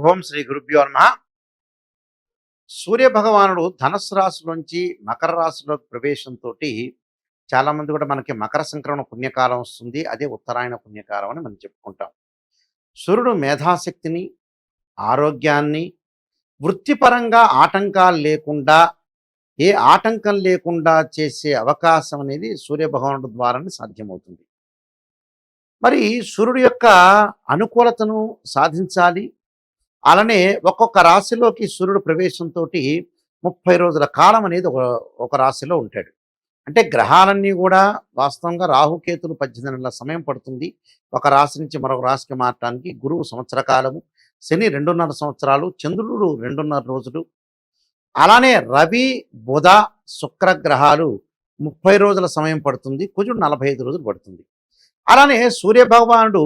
శుభం శ్రీ గురుభ్యో నమ. సూర్య భగవానుడు ధనస్సు రాశిలోంచి మకర రాశిలోకి ప్రవేశంతో చాలామంది కూడా మనకి మకర సంక్రమణ పుణ్యకాలం వస్తుంది. అదే ఉత్తరాయణ పుణ్యకాలం అని మనం చెప్పుకుంటాం. సూర్యుడు మేధాశక్తిని ఆరోగ్యాన్ని వృత్తిపరంగా ఆటంకాలు లేకుండా ఏ ఆటంకం లేకుండా చేసే అవకాశం అనేది సూర్యభగవానుడు ద్వారానే సాధ్యమవుతుంది. మరి సూర్యుడు యొక్క అనుకూలతను సాధించాలి అలానే ఒక్కొక్క రాశిలోకి సూర్యుడు ప్రవేశంతో ముప్పై రోజుల కాలం అనేది ఒక ఒక రాశిలో ఉంటాడు. అంటే గ్రహాలన్నీ కూడా వాస్తవంగా రాహుకేతులు పద్దెనిమిది నెలల సమయం పడుతుంది. ఒక రాశి నుంచి మరొక రాశికి మారటానికి గురువు సంవత్సర కాలము శని రెండున్నర సంవత్సరాలు చంద్రుడు రెండున్నర రోజులు. అలానే రవి బుధ శుక్ర గ్రహాలు ముప్పై రోజుల సమయం పడుతుంది. కుజుడు నలభై ఐదు రోజులు పడుతుంది. అలానే సూర్య భగవానుడు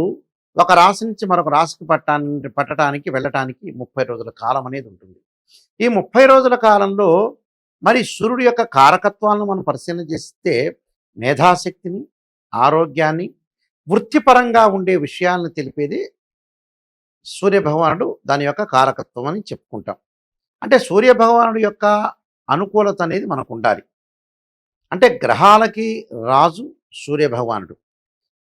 ఒక రాశి నుంచి మరొక రాశికి పట్టానికి పట్టడానికి వెళ్ళటానికి ముప్పై రోజుల కాలం అనేది ఉంటుంది. ఈ ముప్పై రోజుల కాలంలో మరి సూర్యుడి యొక్క కారకత్వాలను మనం పరిశీలన చేస్తే మేధాశక్తిని ఆరోగ్యాన్ని వృత్తిపరంగా ఉండే విషయాలను తెలిపేది సూర్య భగవానుడు దాని యొక్క కారకత్వం అని చెప్పుకుంటాం. అంటే సూర్యభగవానుడు యొక్క అనుకూలత అనేది మనకు ఉండాలి. అంటే గ్రహాలకి రాజు సూర్య భగవానుడు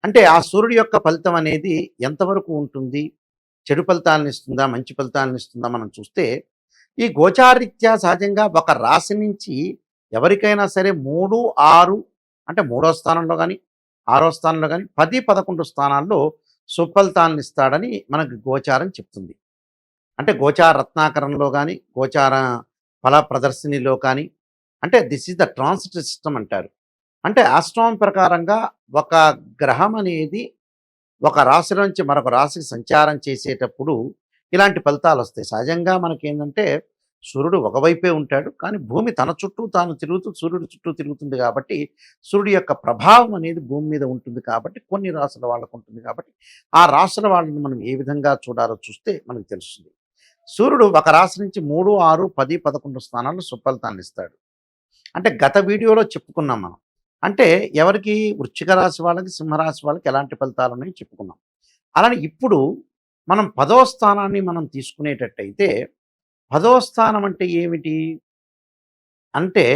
అంటే ఆ సూర్యుడి యొక్క ఫలితం అనేది ఎంతవరకు ఉంటుంది? చెడు ఫలితాలను ఇస్తుందా? మంచి ఫలితాలను ఇస్తుందా? మనం చూస్తే ఈ గోచారీత్యా సహజంగా ఒక రాశి నుంచి ఎవరికైనా సరే మూడు ఆరు అంటే మూడో స్థానంలో కానీ ఆరో స్థానంలో కానీ పది పదకొండు స్థానాల్లో సుఫలితాలను ఇస్తాడని మనకు గోచారం చెప్తుంది. అంటే గోచార రత్నాకరంలో కానీ గోచార ఫల ప్రదర్శినిలో కానీ అంటే this is the transit system అంటారు. అంటే ఆస్ట్రామ్ ప్రకారంగా ఒక గ్రహం అనేది ఒక రాశి నుంచి మరొక రాశికి సంచారం చేసేటప్పుడు ఇలాంటి ఫలితాలు వస్తాయి. సహజంగా మనకి ఏంటంటే సూర్యుడు ఒకవైపే ఉంటాడు. కానీ భూమి తన చుట్టూ తాను తిరుగుతూ సూర్యుడు చుట్టూ తిరుగుతుంది కాబట్టి సూర్యుడు యొక్క ప్రభావం అనేది భూమి మీద ఉంటుంది కాబట్టి కొన్ని రాసుల వాళ్ళకు ఉంటుంది కాబట్టి ఆ రాసుల వాళ్ళని మనం ఏ విధంగా చూడాలో చూస్తే మనకు తెలుస్తుంది. సూర్యుడు ఒక రాశి నుంచి మూడు ఆరు పది పదకొండు స్థానాల్లో సుఫలితాన్ని ఇస్తాడు. అంటే గత వీడియోలో చెప్పుకున్నాం మనం. అంటే ఎవరికి? వృశ్చిక రాశి వాళ్ళకి సింహరాశి వాళ్ళకి ఎలాంటి ఫలితాలు ఉన్నాయి చెప్పుకున్నాం అలానే ఇప్పుడు మనం పదో స్థానాన్ని మనం తీసుకునేటట్టయితే పదో స్థానం అంటే ఏమిటి? అంటే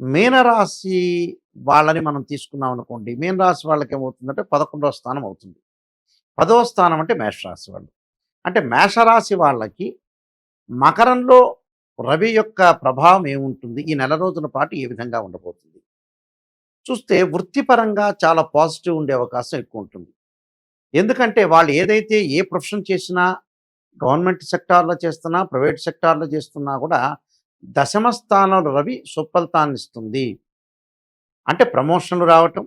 మీనరాశి వాళ్ళని మనం తీసుకున్నాం అనుకోండి మీనరాశి వాళ్ళకి ఏమవుతుందంటే పదకొండవ స్థానం అవుతుంది. పదవ స్థానం అంటే మేషరాశి వాళ్ళు. అంటే మేషరాశి వాళ్ళకి మకరంలో రవి యొక్క ప్రభావం ఏముంటుంది? ఈ నెల రోజుల పాటు ఏ విధంగా ఉండబోతుంది? చూస్తే వృత్తిపరంగా చాలా పాజిటివ్ ఉండే అవకాశం ఎక్కువ ఉంటుంది ఎందుకంటే వాళ్ళు ఏదైతే ఏ ప్రొఫెషన్ చేసినా గవర్నమెంట్ సెక్టార్లో చేస్తున్నా ప్రైవేట్ సెక్టార్లో చేస్తున్నా కూడా దశమ స్థానంలో రవి సుఫలితాన్ని ఇస్తుంది. అంటే ప్రమోషన్లు రావటం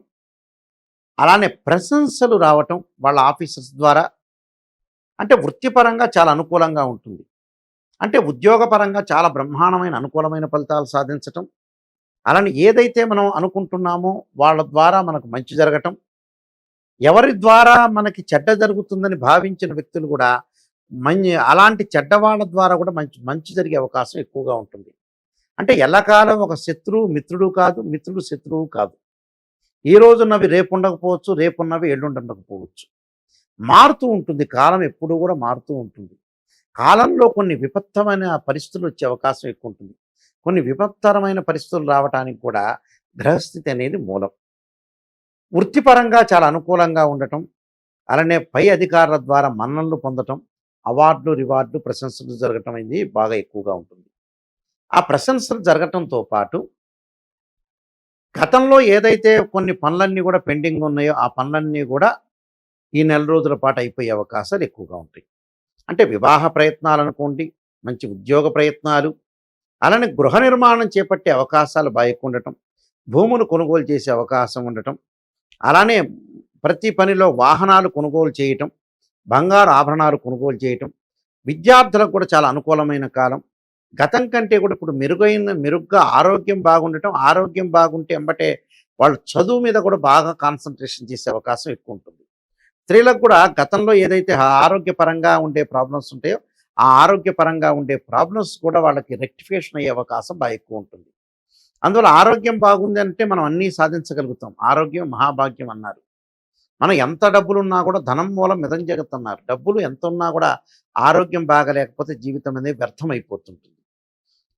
అలానే ప్రశంసలు రావటం వాళ్ళ ఆఫీసర్స్ ద్వారా అంటే వృత్తిపరంగా చాలా అనుకూలంగా ఉంటుంది. అంటే ఉద్యోగపరంగా చాలా బ్రహ్మాండమైన అనుకూలమైన ఫలితాలు సాధించటం అలానే ఏదైతే మనం అనుకుంటున్నామో వాళ్ళ ద్వారా మనకు మంచి జరగటం ఎవరి ద్వారా మనకి చెడ్డ జరుగుతుందని భావించిన వ్యక్తులు కూడా మంచి అలాంటి చెడ్డవాళ్ళ ద్వారా కూడా మంచి మంచి జరిగే అవకాశం ఎక్కువగా ఉంటుంది. అంటే ఎల్లకాలం ఒక శత్రువు మిత్రుడు కాదు మిత్రుడు శత్రువు కాదు. ఈ రోజున్నవి రేపు ఉండకపోవచ్చు రేపున్నవి ఎల్లుండకపోవచ్చు మారుతూ ఉంటుంది కాలం ఎప్పుడూ కూడా మారుతూ ఉంటుంది. కాలంలో కొన్ని విపత్తమైన పరిస్థితులు వచ్చే అవకాశం ఎక్కువ ఉంటుంది. కొన్ని విపత్తరమైన పరిస్థితులు రావటానికి కూడా గ్రహస్థితి అనేది మూలం. వృత్తిపరంగా చాలా అనుకూలంగా ఉండటం అలానే పై అధికారుల ద్వారా మన్ననలు పొందటం అవార్డులు రివార్డులు ప్రశంసలు జరగటం అనేది బాగా ఎక్కువగా ఉంటుంది. ఆ ప్రశంసలు జరగటంతో పాటు గతంలో ఏదైతే కొన్ని పనులన్నీ కూడా పెండింగ్ ఉన్నాయో ఆ పనులన్నీ కూడా ఈ నెల రోజుల పాటు అయిపోయే అవకాశాలు ఎక్కువగా ఉంటాయి. అంటే వివాహ ప్రయత్నాలు అనుకోండి మంచి ఉద్యోగ ప్రయత్నాలు అలానే గృహ నిర్మాణం చేపట్టే అవకాశాలు బాగా ఉండటం భూములు కొనుగోలు చేసే అవకాశం ఉండటం అలానే ప్రతి పనిలో వాహనాలు కొనుగోలు చేయటం బంగారు ఆభరణాలు కొనుగోలు చేయటం విద్యార్థులకు కూడా చాలా అనుకూలమైన కాలం. గతం కంటే కూడా ఇప్పుడు మెరుగైన మెరుగ్గా ఆరోగ్యం బాగుండటం ఆరోగ్యం బాగుంటే ఎంబటే వాళ్ళు చదువు మీద కూడా బాగా కాన్సన్ట్రేషన్ చేసే అవకాశం ఎక్కువ ఉంటుంది. స్త్రీలకు కూడా గతంలో ఏదైతే ఆరోగ్యపరంగా ఉండే ప్రాబ్లమ్స్ ఉంటాయో ఆ ఆరోగ్యపరంగా ఉండే ప్రాబ్లమ్స్ కూడా వాళ్ళకి రెక్టిఫికేషన్ అయ్యే అవకాశం బాగా ఎక్కువ ఉంటుంది. అందువల్ల ఆరోగ్యం బాగుంది అంటే మనం అన్నీ సాధించగలుగుతాం. ఆరోగ్యం మహాభాగ్యం అన్నారు. మనం ఎంత డబ్బులున్నా కూడా ధనం మూలం మిదం జగత్తన్నారు డబ్బులు ఎంత ఉన్నా కూడా ఆరోగ్యం బాగలేకపోతే జీవితం అనేది వ్యర్థమైపోతుంటుంది.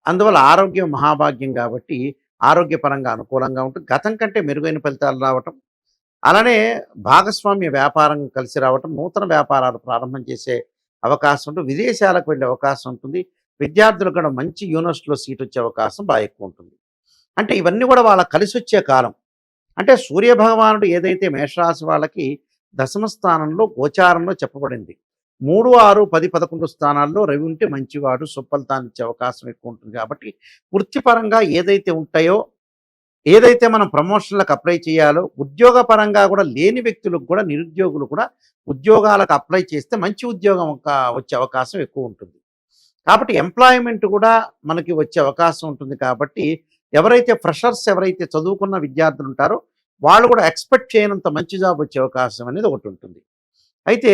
అందువల్ల ఆరోగ్యం మహాభాగ్యం కాబట్టి ఆరోగ్యపరంగా అనుకూలంగా ఉంటుంది. గతం కంటే మెరుగైన ఫలితాలు రావటం అలానే భాగస్వామ్య వ్యాపారం కలిసి రావటం నూతన వ్యాపారాలు ప్రారంభం చేసే అవకాశం ఉంటుంది విదేశాలకు వెళ్ళే అవకాశం ఉంటుంది. విద్యార్థులకు కూడా మంచి యూనివర్సిటీలో సీట్ వచ్చే అవకాశం బాగా ఎక్కువ ఉంటుంది. అంటే ఇవన్నీ కూడా వాళ్ళ కలిసి వచ్చే కాలం. అంటే సూర్య భగవానుడు ఏదైతే మేషరాశి వాళ్ళకి దశమ స్థానంలో గోచారంలో చెప్పబడింది. మూడు ఆరు పది పదకొండు స్థానాల్లో రవి ఉంటే మంచివాడు సుఫలితాన్ని ఇచ్చే అవకాశం ఎక్కువ ఉంటుంది కాబట్టి వృత్తిపరంగా ఏదైతే ఉంటాయో ఏదైతే మనం ప్రమోషన్లకు అప్లై చేయాలో ఉద్యోగ పరంగా కూడా లేని వ్యక్తులకు కూడా నిరుద్యోగులు కూడా ఉద్యోగాలకు అప్లై చేస్తే మంచి ఉద్యోగం వచ్చే అవకాశం ఎక్కువ ఉంటుంది. కాబట్టి ఎంప్లాయ్మెంట్ కూడా మనకి వచ్చే అవకాశం ఉంటుంది కాబట్టి ఎవరైతే ఫ్రెషర్స్ ఎవరైతే చదువుకున్న విద్యార్థులు ఉంటారో వాళ్ళు కూడా ఎక్స్పెక్ట్ చేయనంత మంచి జాబ్ వచ్చే అవకాశం అనేది ఒకటి ఉంటుంది. అయితే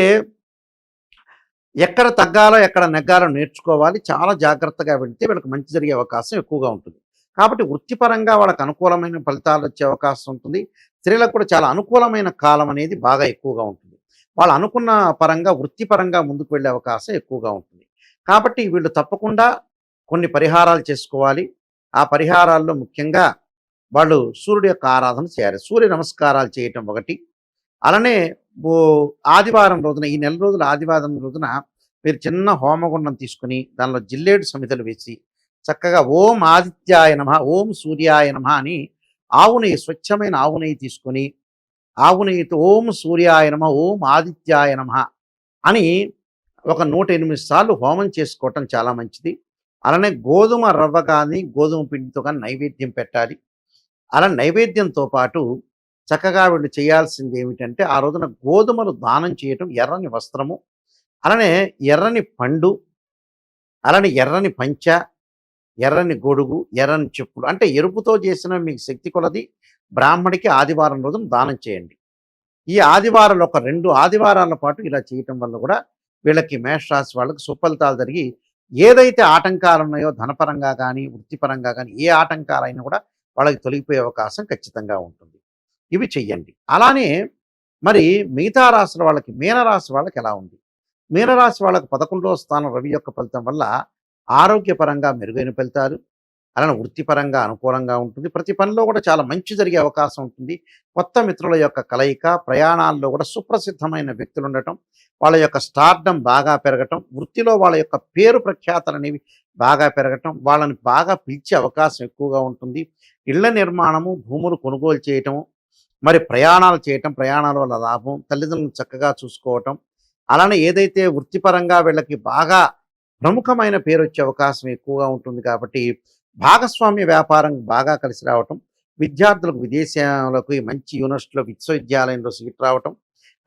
ఎక్కడ తగ్గాలో ఎక్కడ నెగ్గాలో నేర్చుకోవాలి చాలా జాగ్రత్తగా వెళితే వీళ్ళకి మంచి జరిగే అవకాశం ఎక్కువగా ఉంటుంది. కాబట్టి వృత్తిపరంగా వాళ్ళకు అనుకూలమైన ఫలితాలు వచ్చే అవకాశం ఉంటుంది. స్త్రీలకు కూడా చాలా అనుకూలమైన కాలం అనేది బాగా ఎక్కువగా ఉంటుంది. వాళ్ళు అనుకున్న పరంగా వృత్తిపరంగా ముందుకు వెళ్ళే అవకాశం ఎక్కువగా ఉంటుంది. కాబట్టి వీళ్ళు తప్పకుండా కొన్ని పరిహారాలు చేసుకోవాలి. ఆ పరిహారాల్లో ముఖ్యంగా వాళ్ళు సూర్యుడి యొక్క ఆరాధన చేయాలి. సూర్య నమస్కారాలు చేయటం ఒకటి. అలానే ఓ ఆదివారం రోజున ఈ నెల రోజుల ఆదివారం రోజున మీరు చిన్న హోమగుండం తీసుకుని దానిలో జిల్లేడు సమితలు వేసి చక్కగా ఓం ఆదిత్యాయ నమ ఓం సూర్యాయ నమ అని ఆవు నెయ్యి స్వచ్ఛమైన ఆవు నెయ్యి తీసుకొని ఆవు నెయ్యితో ఓం సూర్యాయ నమ ఓం ఆదిత్యాయ నమ అని ఒక నూట ఎనిమిది సార్లు హోమం చేసుకోవటం చాలా మంచిది. అలానే గోధుమ రవ్వ కానీ గోధుమ పిండితో కానీ నైవేద్యం పెట్టాలి. అలా నైవేద్యంతో పాటు చక్కగా వీళ్ళు చేయాల్సింది ఏమిటంటే ఆ రోజున గోధుమలు దానం చేయటం ఎర్రని వస్త్రము అలానే ఎర్రని పండు అలానే ఎర్రని పంచ ఎర్రని గొడుగు ఎర్రని చెప్పులు అంటే ఎరుపుతో చేసిన మీకు శక్తి కొలది. బ్రాహ్మడికి ఆదివారం రోజున దానం చేయండి. ఈ ఆదివారాలు ఒక రెండు ఆదివారాల పాటు ఇలా చేయటం వల్ల కూడా వీళ్ళకి మేషరాశి వాళ్ళకి సుఫలితాలు జరిగి ఏదైతే ఆటంకాలు ఉన్నాయో ధనపరంగా కానీ వృత్తిపరంగా కానీ ఏ ఆటంకాలైనా కూడా వాళ్ళకి తొలగిపోయే అవకాశం ఖచ్చితంగా ఉంటుంది. ఇవి చెయ్యండి. అలానే మరి మిగతా రాశుల వాళ్ళకి మీనరాశి వాళ్ళకి ఎలా ఉంది? మీనరాశి వాళ్ళకి పదకొండవ స్థానం రవి యొక్క ఫలితం వల్ల ఆరోగ్యపరంగా మెరుగైన ఫలితాలు అలానే వృత్తిపరంగా అనుకూలంగా ఉంటుంది. ప్రతి పనిలో కూడా చాలా మంచి జరిగే అవకాశం ఉంటుంది. కొత్త మిత్రుల యొక్క కలయిక ప్రయాణాల్లో కూడా సుప్రసిద్ధమైన వ్యక్తులు ఉండటం వాళ్ళ యొక్క స్టార్డం బాగా పెరగటం వృత్తిలో వాళ్ళ యొక్క పేరు ప్రఖ్యాతలు అనేవి బాగా పెరగటం వాళ్ళని బాగా పిలిచే అవకాశం ఎక్కువగా ఉంటుంది. ఇళ్ళ నిర్మాణము భూములు కొనుగోలు చేయటము మరి ప్రయాణాలు చేయటం ప్రయాణాల వల్ల లాభం తల్లిదండ్రులను చక్కగా చూసుకోవటం అలానే ఏదైతే వృత్తిపరంగా వీళ్ళకి బాగా ప్రముఖమైన పేరు వచ్చే అవకాశం ఎక్కువగా ఉంటుంది కాబట్టి భాగస్వామ్య వ్యాపారం బాగా కలిసి రావటం విద్యార్థులకు విదేశాలకు మంచి యూనివర్సిటీలో విశ్వవిద్యాలయంలో సీట్ రావటం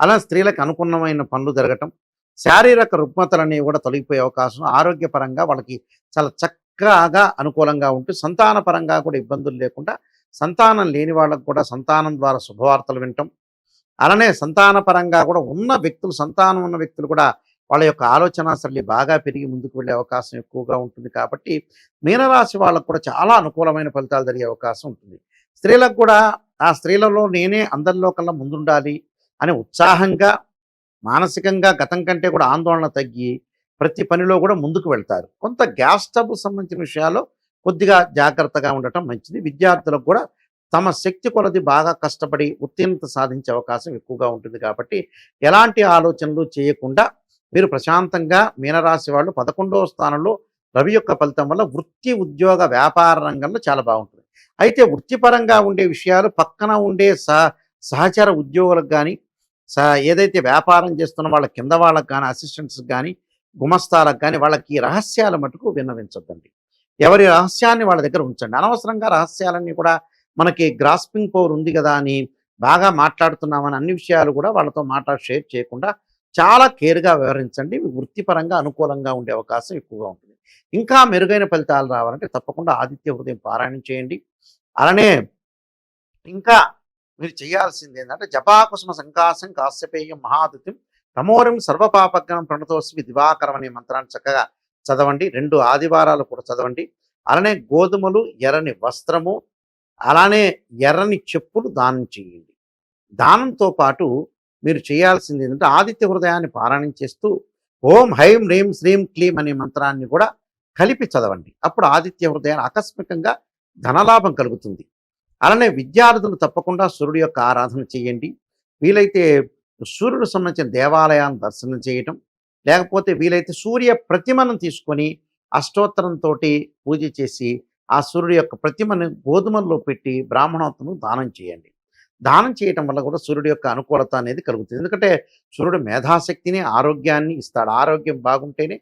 అలా స్త్రీలకు అనుకున్నమైన పనులు జరగటం శారీరక రుగ్మతలు అనేవి కూడా తొలగిపోయే అవకాశం ఆరోగ్యపరంగా వాళ్ళకి చాలా చక్కగా అనుకూలంగా ఉంటూ సంతాన పరంగా కూడా ఇబ్బందులు లేకుండా సంతానం లేని వాళ్ళకు కూడా సంతానం ద్వారా శుభవార్తలు వినటం అలానే సంతాన పరంగా కూడా ఉన్న వ్యక్తులు సంతానం ఉన్న వ్యక్తులు కూడా వాళ్ళ యొక్క ఆలోచన సరళి బాగా పెరిగి ముందుకు వెళ్ళే అవకాశం ఎక్కువగా ఉంటుంది కాబట్టి మీనరాశి వాళ్ళకు కూడా చాలా అనుకూలమైన ఫలితాలు జరిగే అవకాశం ఉంటుంది. స్త్రీలకు కూడా ఆ స్త్రీలలో నేనే అందరిలో కల్లా ముందుండాలి అని ఉత్సాహంగా మానసికంగా గతం కంటే కూడా ఆందోళన తగ్గి ప్రతి పనిలో కూడా ముందుకు వెళ్తారు. కొంత గ్యాస్ స్టవ్ సంబంధించిన విషయాల్లో కొద్దిగా జాగ్రత్తగా ఉండటం మంచిది. విద్యార్థులకు కూడా తమ శక్తి కొలది బాగా కష్టపడి ఉత్తీర్ణత సాధించే అవకాశం ఎక్కువగా ఉంటుంది కాబట్టి ఎలాంటి ఆలోచనలు చేయకుండా మీరు ప్రశాంతంగా మీనరాశి వాళ్ళు పదకొండవ స్థానంలో రవి యొక్క ఫలితం వల్ల వృత్తి ఉద్యోగ వ్యాపార రంగంలో చాలా బాగుంటుంది. అయితే వృత్తిపరంగా ఉండే విషయాలు పక్కన ఉండే సహ సహచర ఉద్యోగులకు కానీ స ఏదైతే వ్యాపారం చేస్తున్న వాళ్ళ కింద వాళ్ళకి కానీ అసిస్టెంట్స్ కానీ గుమస్తాలకు కానీ వాళ్ళకి ఈ రహస్యాల మటుకు విన్నవించద్దండి. ఎవరి రహస్యాన్ని వాళ్ళ దగ్గర ఉంచండి. అనవసరంగా రహస్యాలన్నీ కూడా మనకి గ్రాస్పింగ్ పవర్ ఉంది కదా అని బాగా మాట్లాడుతున్నామని అన్ని విషయాలు కూడా వాళ్ళతో మాట్లాడి షేర్ చేయకుండా చాలా కేర్గా వ్యవహరించండి. వృత్తిపరంగా అనుకూలంగా ఉండే అవకాశం ఎక్కువగా ఉంటుంది. ఇంకా మెరుగైన ఫలితాలు రావాలంటే తప్పకుండా ఆదిత్య హృదయం పారాయణం చేయండి. అలానే ఇంకా మీరు చేయాల్సింది ఏంటంటే జపాకుసుమ సంకాసం కాశ్యపేయం మహాదిత్యం తమోరం సర్వపాపగ్నం ప్రణతోస్మి దివాకరం అనే మంత్రాన్ని చక్కగా చదవండి. రెండు ఆదివారాలు కూడా చదవండి. అలానే గోధుమలు ఎర్రని వస్త్రము అలానే ఎర్రని చెప్పులు దానం చేయండి. దానంతో పాటు మీరు చేయాల్సింది ఏంటంటే ఆదిత్య హృదయాన్ని పారాయణం చేస్తూ ఓం హైం హ్రీం శ్రీం క్లీం అనే మంత్రాన్ని కూడా కలిపి చదవండి. అప్పుడు ఆదిత్య హృదయాన్ని ఆకస్మికంగా ధనలాభం కలుగుతుంది. అలానే విద్యార్థులు తప్పకుండా సూర్యుడు యొక్క ఆరాధన చేయండి. వీలైతే సూర్యుడు సంబంధించిన దేవాలయాన్ని దర్శనం చేయటం లేకపోతే వీలైతే సూర్య ప్రతిమను తీసుకొని అష్టోత్తరంతో పూజ చేసి ఆ సూర్యుడి యొక్క ప్రతిమను గోధుమల్లో పెట్టి బ్రాహ్మణోత్తము దానం చేయండి. దానం చేయటం వల్ల కూడా సూర్యుడి యొక్క అనుకూలత అనేది కలుగుతుంది. ఎందుకంటే సూర్యుడు మేధాశక్తిని ఆరోగ్యాన్ని ఇస్తాడు. ఆరోగ్యం బాగుంటేనే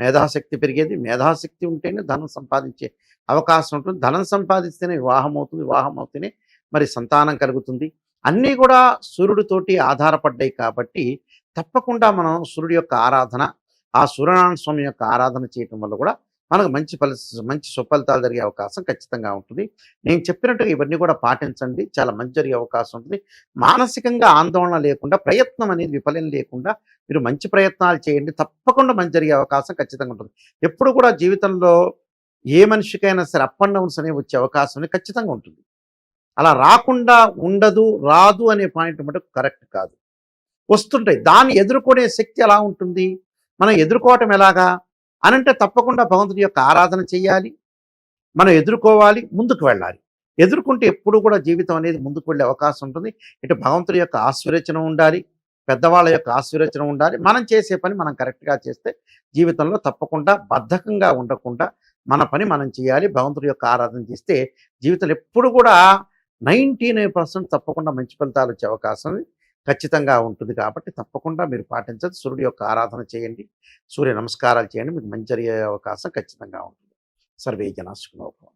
మేధాశక్తి పెరిగేది. మేధాశక్తి ఉంటేనే ధనం సంపాదించే అవకాశం ఉంటుంది. ధనం సంపాదిస్తేనే వివాహం అవుతుంది. వివాహం అవుతేనే మరి సంతానం కలుగుతుంది. అన్నీ కూడా సూర్యుడితోటి ఆధారపడ్డాయి కాబట్టి తప్పకుండా మనం సూర్యుడి యొక్క ఆరాధన ఆ సూర్యనారాయణ స్వామి యొక్క ఆరాధన చేయటం వల్ల కూడా మనకు మంచి ఫలి మంచి సుఫలితాలు జరిగే అవకాశం ఖచ్చితంగా ఉంటుంది. నేను చెప్పినట్టుగా ఇవన్నీ కూడా పాటించండి. చాలా మంచి జరిగే అవకాశం ఉంటుంది. మానసికంగా ఆందోళన లేకుండా ప్రయత్నం అనేది విఫలం లేకుండా మీరు మంచి ప్రయత్నాలు చేయండి. తప్పకుండా మంచి జరిగే అవకాశం ఖచ్చితంగా ఉంటుంది. ఎప్పుడు కూడా జీవితంలో ఏ మనిషికైనా సరే అప్ అండ్ డౌన్స్ అనేవి వచ్చే అవకాశం అనేది ఖచ్చితంగా ఉంటుంది. అలా రాకుండా ఉండదు రాదు అనే పాయింట్ మటుకు కరెక్ట్ కాదు. వస్తుంటాయి. దాన్ని ఎదుర్కొనే శక్తి ఎలా ఉంటుంది? మనం ఎదుర్కోవటం ఎలాగా? అనంటే తప్పకుండా భగవంతుడి యొక్క ఆరాధన చేయాలి మనం ఎదుర్కోవాలి ముందుకు వెళ్ళాలి. ఎదుర్కొంటే ఎప్పుడు కూడా జీవితం అనేది ముందుకు వెళ్ళే అవకాశం ఉంటుంది. ఇటు భగవంతుడి యొక్క ఆశ్వరచన ఉండాలి పెద్దవాళ్ళ యొక్క ఆశీర్వచనం ఉండాలి. మనం చేసే పని మనం కరెక్ట్గా చేస్తే జీవితంలో తప్పకుండా బద్ధకంగా ఉండకుండా మన పని మనం చేయాలి భగవంతుడి యొక్క ఆరాధన చేస్తే జీవితంలో ఎప్పుడు కూడా నైంటీ నైన్ పర్సెంట్ తప్పకుండా మంచి ఫలితాలు వచ్చే అవకాశం ఖచ్చితంగా ఉంటుంది కాబట్టి తప్పకుండా మీరు పాటించండి. సూర్యుడి యొక్క ఆరాధన చేయండి. సూర్య నమస్కారాలు చేయండి. మీకు మంచి జరిగే అవకాశం ఖచ్చితంగా ఉంటుంది. సర్వే జనాశుకునోభవం